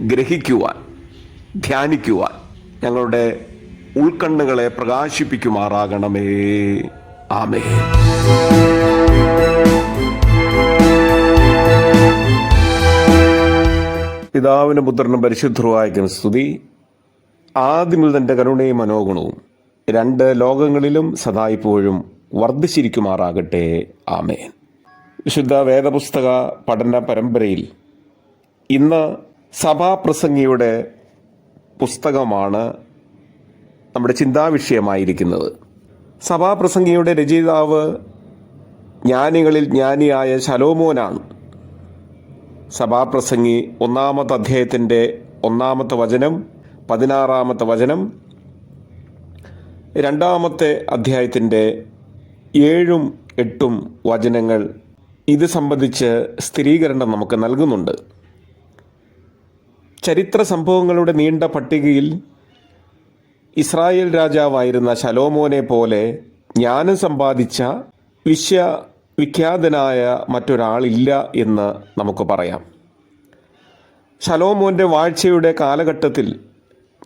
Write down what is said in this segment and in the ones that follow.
ഗ്രഹിക്കുവാൻ ധ്യാനിക്കുവാൻ ഞങ്ങളുടെ ഉൾക്കണ്ണുകളെ പ്രകാശിപ്പിക്കുമാറാകണമേ. ആമേ പിതാവിന് പുത്രനും പരിശുദ്ധരുവായ സ്തുതി ആദ്യമിൽ തന്റെ കരുണയും മനോഗുണവും രണ്ട് ലോകങ്ങളിലും സദായിപ്പോഴും വർദ്ധിച്ചിരിക്കുമാറാകട്ടെ. ആമേൻ. വിശുദ്ധ വേദപുസ്തക പഠന പരമ്പരയിൽ ഇന്ന് സഭാപ്രസംഗിയുടെ പുസ്തകമാണ് നമ്മുടെ ചിന്താവിഷയമായിരിക്കുന്നത്. സഭാപ്രസംഗിയുടെ രചയിതാവ് ജ്ഞാനികളിൽ ജ്ഞാനിയായ ശലോമോനാണ്. സഭാപ്രസംഗി ഒന്നാമത്തെ അധ്യായത്തിന്റെ ഒന്നാമത്തെ വചനം പതിനാറാമത്തെ വചനം രണ്ടാമത്തെ അധ്യായത്തിന്റെ ഏഴും എട്ടും വചനങ്ങൾ ഇത് സംബന്ധിച്ച് സ്ഥിരീകരണം നമുക്ക് നൽകുന്നുണ്ട്. ചരിത്ര സംഭവങ്ങളുടെ നീണ്ട പട്ടികയിൽ ഇസ്രായേൽ രാജാവായിരുന്ന ശലോമോനെ പോലെ ജ്ഞാനം സമ്പാദിച്ച വിശ്വ വിഖ്യാതനായ മറ്റൊരാളില്ല എന്ന് നമുക്ക് പറയാം. ശലോമോന്റെ വാഴ്ചയുടെ കാലഘട്ടത്തിൽ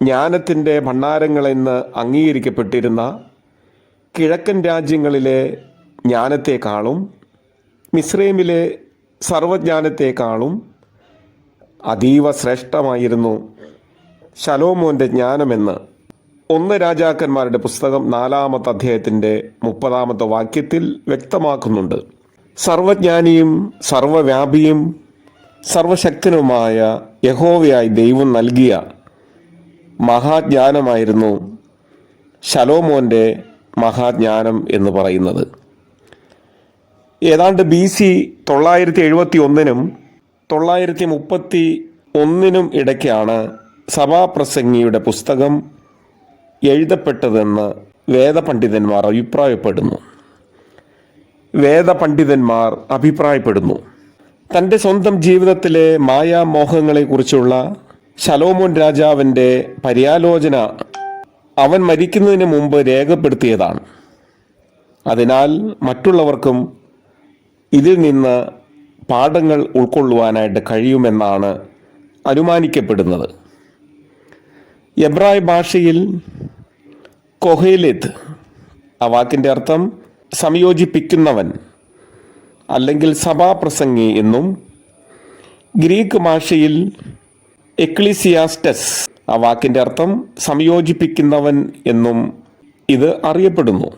ജ്ഞാനത്തിന്റെ ഭണ്ഡാരങ്ങളെന്ന് അംഗീകരിക്കപ്പെട്ടിരുന്ന കിഴക്കൻ രാജ്യങ്ങളിലെ ജ്ഞാനത്തെക്കാളും മിസ്രൈമിലെ സർവജ്ഞാനത്തെക്കാളും അതീവ ശ്രേഷ്ഠമായിരുന്നു ശലോമോന്റെ ജ്ഞാനമെന്ന്. ഒന്ന് രാജാക്കന്മാരുടെ പുസ്തകം നാലാമത്തെ അധ്യായത്തിന്റെ മുപ്പതാമത്തെ വാക്യത്തിൽ വ്യക്തമാക്കുന്നുണ്ട്. സർവജ്ഞാനിയും സർവവ്യാപിയും സർവശക്തനുമായ യഹോവയായി ദൈവം നൽകിയ മഹാജ്ഞാനമായിരുന്നു ശലോമോന്റെ മഹാജ്ഞാനം എന്ന് പറയുന്നത്. ഏതാണ്ട് ബി സി തൊള്ളായിരത്തി എഴുപത്തി ഒന്നിനും തൊള്ളായിരത്തി മുപ്പത്തി ഒന്നിനും ഇടയ്ക്കാണ് സഭാപ്രസംഗിയുടെ പുസ്തകം എഴുതപ്പെട്ടതെന്ന് വേദപണ്ഡിതന്മാർ അഭിപ്രായപ്പെടുന്നു. വേദപണ്ഡിതന്മാർ അഭിപ്രായപ്പെടുന്നു. തന്റെ സ്വന്തം ജീവിതത്തിലെ മായാമോഹങ്ങളെക്കുറിച്ചുള്ള ശലോമോൻ രാജാവിന്റെ പര്യാലോചന അവൻ മരിക്കുന്നതിന് മുമ്പ് രേഖപ്പെടുത്തിയതാണ്. അതിനാൽ മറ്റുള്ളവർക്കും ഇതിൽ നിന്ന് പാഠങ്ങൾ ഉൾക്കൊള്ളുവാനായിട്ട് കഴിയുമെന്നാണ് അനുമാനിക്കപ്പെടുന്നത്. എബ്രായ ഭാഷയിൽ കൊഹേലിത്ത് ആ വാക്കിന്റെ അർത്ഥം സംയോജിപ്പിക്കുന്നവൻ അല്ലെങ്കിൽ സഭാപ്രസംഗി എന്നും ഗ്രീക്ക് ഭാഷയിൽ എക്ലിസിയാസ്റ്റസ് ആ വാക്കിന്റെ അർത്ഥം സംയോജിപ്പിക്കുന്നവൻ എന്നും ഇത് അറിയപ്പെടുന്നു.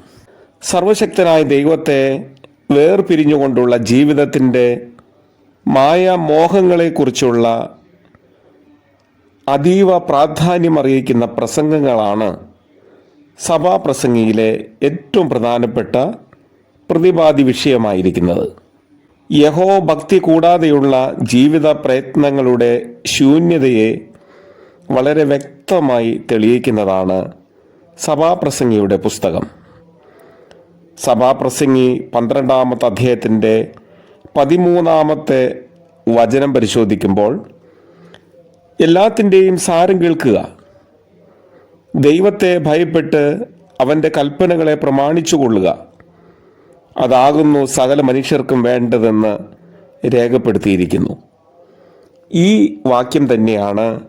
സർവശക്തനായ ദൈവത്തെ വേർപിരിഞ്ഞുകൊണ്ടുള്ള ജീവിതത്തിന്റെ മായാമോഹങ്ങളെക്കുറിച്ചുള്ള അതീവ പ്രാധാന്യമറിയിക്കുന്ന പ്രസംഗങ്ങളാണ് സഭാപ്രസംഗിയിലെ ഏറ്റവും പ്രധാനപ്പെട്ട പ്രതിപാദി വിഷയമായിരിക്കുന്നത്. യഹോ ഭക്തി കൂടാതെയുള്ള ജീവിത പ്രയത്നങ്ങളുടെ ശൂന്യതയെ വളരെ വ്യക്തമായി തെളിയിക്കുന്നതാണ് സഭാപ്രസംഗിയുടെ പുസ്തകം. സഭാപ്രസംഗി പന്ത്രണ്ടാമത്തെ അധ്യായത്തിന്റെ പതിമൂന്നാമത്തെ വചനം പരിശോധിക്കുമ്പോൾ എല്ലാത്തിന്റെയും സാരം കേൾക്കുക. ദൈവത്തെ ഭയപ്പെട്ട് അവന്റെ കൽപ്പനകളെ പ്രമാണിച്ചു കൊള്ളുക. അതാകുന്നു സകല മനുഷ്യർക്കും വേണ്ടതെന്ന് രേഖപ്പെടുത്തിയിരിക്കുന്നു. ഈ വാക്യം തന്നെയാണ്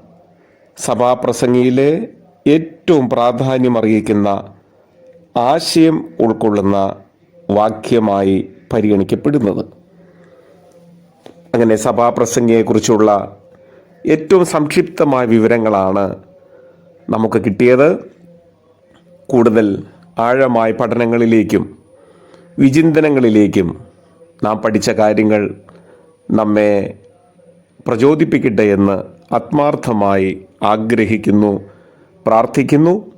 സഭാപ്രസംഗിയിലെ ഏറ്റവും പ്രാധാന്യം അറിയിക്കുന്ന ആശയം ഉൾക്കൊള്ളുന്ന വാക്യമായി പരിഗണിക്കപ്പെടുന്നത്. അങ്ങനെ സഭാപ്രസംഗിയെക്കുറിച്ചുള്ള ഏറ്റവും സംക്ഷിപ്തമായ വിവരങ്ങളാണ് നമുക്ക് കിട്ടിയത്. കൂടുതൽ ആഴമായ പഠനങ്ങളിലേക്കും വിചിന്തനങ്ങളിലേക്കും നാം പഠിച്ച കാര്യങ്ങൾ നമ്മെ പ്രചോദിപ്പിക്കട്ടെ എന്ന് ആത്മാർത്ഥമായി ആഗ്രഹിക്കുന്നു പ്രാർത്ഥിക്കുന്നു.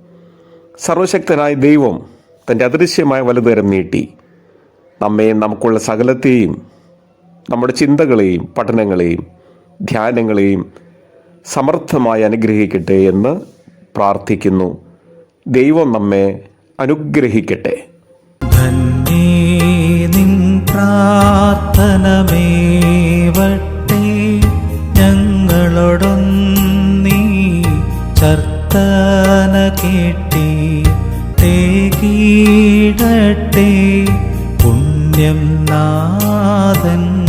സർവശക്തനായ ദൈവം തന്റെ അദൃശ്യമായ വലുതരം നീട്ടി നമ്മെയും നമുക്കുള്ള സകലത്തെയും നമ്മുടെ ചിന്തകളെയും പഠനങ്ങളെയും ധ്യാനങ്ങളെയും സമർത്ഥമായി അനുഗ്രഹിക്കട്ടെ എന്ന് പ്രാർത്ഥിക്കുന്നു. ദൈവം നമ്മെ അനുഗ്രഹിക്കട്ടെ. പ്രാർത്ഥനമേവട്ടെ കേട്ടി പുണ്യം നാഥൻ